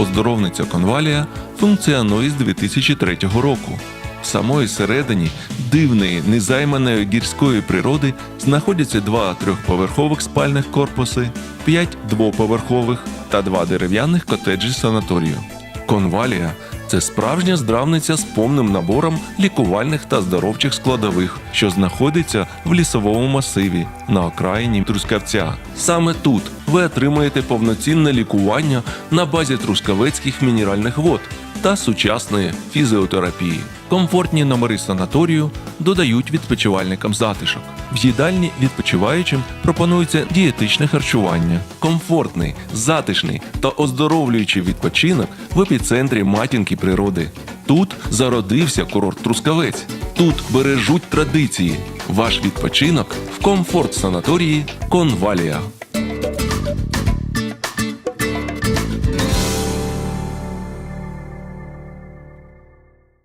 Оздоровниця конвалія функціонує з 2003 року. В самої середині дивної незайманої гірської природи знаходяться два трьохповерхових спальних корпуси, п'ять двоповерхових та два дерев'яних котеджі санаторію. Конвалія це справжня здравниця з повним набором лікувальних та здоровчих складових, що знаходиться в лісовому масиві на окраїні Трускавця. Саме тут ви отримаєте повноцінне лікування на базі трускавецьких мінеральних вод та сучасної фізіотерапії. Комфортні номери санаторію додають відпочивальникам затишок. В їдальні відпочиваючим пропонується дієтичне харчування, комфортний, затишний та оздоровлюючий відпочинок в епіцентрі матінки природи. Тут зародився курорт Трускавець. Тут бережуть традиції. Ваш відпочинок в комфорт санаторії Конвалія.